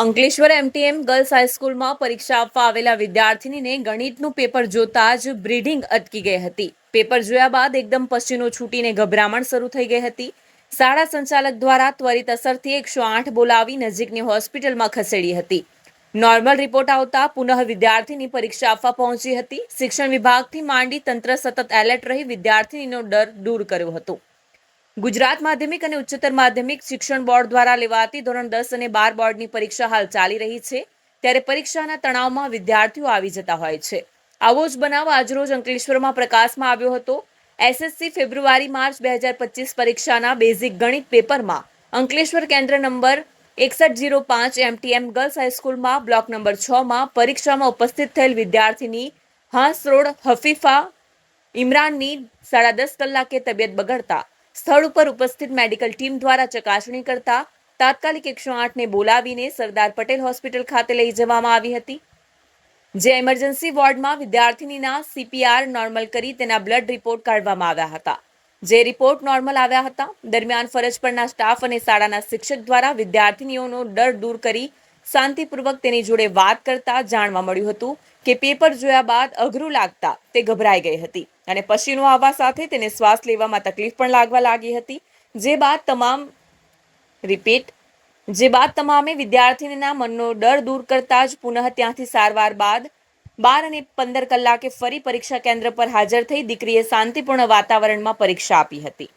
Ankleshwar MTM girls હાઈસ્કૂલમાં પરીક્ષા આપવા આવેલા વિદ્યાર્થીનીને ગણિતનું પેપર જોતા જ બ્રીડિંગ અટકી ગઈ હતી. પેપર જોયા બાદ એકદમ પસીનો છૂટીને ગભરામણ શરૂ થઈ ગઈ હતી. શાળા સંચાલક દ્વારા ત્વરિત અસરથી એકસો આઠ બોલાવી નજીકની હોસ્પિટલમાં ખસેડી હતી. નોર્મલ રિપોર્ટ આવતા પુનઃ વિદ્યાર્થીની પરીક્ષા આપવા પહોંચી હતી. શિક્ષણ વિભાગથી માંડી તંત્ર સતત એલર્ટ રહી વિદ્યાર્થીનીનો ડર દૂર કર્યો હતો. ગુજરાત માધ્યમિક અને ઉચ્ચતર માધ્યમિક શિક્ષણ બોર્ડ દ્વારા લેવાતી ધોરણ દસ અને બાર બોર્ડની પરીક્ષા હાલ ચાલી રહી છે. ત્યારે પરીક્ષાના તણાવમાં વિદ્યાર્થીઓ આવી જતા હોય છે. આવો જ બનાવ આજરોજ અંકલેશ્વરમાં પ્રકાશમાં આવ્યો હતો. એસએસસી ફેબ્રુઆરી, માર્ચ બે હજાર પચીસ પરીક્ષાના બેઝિક ગણિત પેપરમાં અંકલેશ્વર કેન્દ્ર નંબર એકસઠ જીરો પાંચ એમટીએમ ગર્લ્સ હાઈસ્કૂલમાં બ્લોક નંબર છમાં પરીક્ષામાં ઉપસ્થિત થયેલ વિદ્યાર્થીની હાંસરોડ હફીફા ઇમરાનની સાડા દસ કલાકે તબિયત બગડતા સ્થળ ઉપર ઉપસ્થિત મેડિકલ ટીમ દ્વારા ચકાસણી કરતા તાત્કાલિક એકસો આઠને બોલાવીને સરદાર પટેલ હોસ્પિટલ ખાતે લઈ જવામાં આવી હતી. જે ઇમરજન્સી વોર્ડમાં વિદ્યાર્થીનીના સીપીઆર નોર્મલ કરી તેના બ્લડ રિપોર્ટ કાઢવામાં આવ્યા હતા. જે રિપોર્ટ નોર્મલ આવ્યા હતા, દરમિયાન ફરજ પરના સ્ટાફ અને શાળાના શિક્ષક દ્વારા વિદ્યાર્થીનીઓનો ડર દૂર કરી શાંતિપૂર્વક તેની જોડે વાત કરતા જાણવા મળ્યું હતું કે પેપર જોયા બાદ અઘરું લાગતા તે ગભરાઈ ગઈ હતી અને પછીનો આવવા સાથે તેને શ્વાસ લેવામાં તકલીફ પણ લાગવા લાગી હતી. જે બાદ તમામ રિપીટ જે બાદ તમામે વિદ્યાર્થીનીના મનનો ડર દૂર કરતા જ પુનઃ ત્યાંથી સારવાર બાદ બાર અને પંદર કલાકે ફરી પરીક્ષા કેન્દ્ર પર હાજર થઈ દીકરીએ શાંતિપૂર્ણ વાતાવરણમાં પરીક્ષા આપી હતી.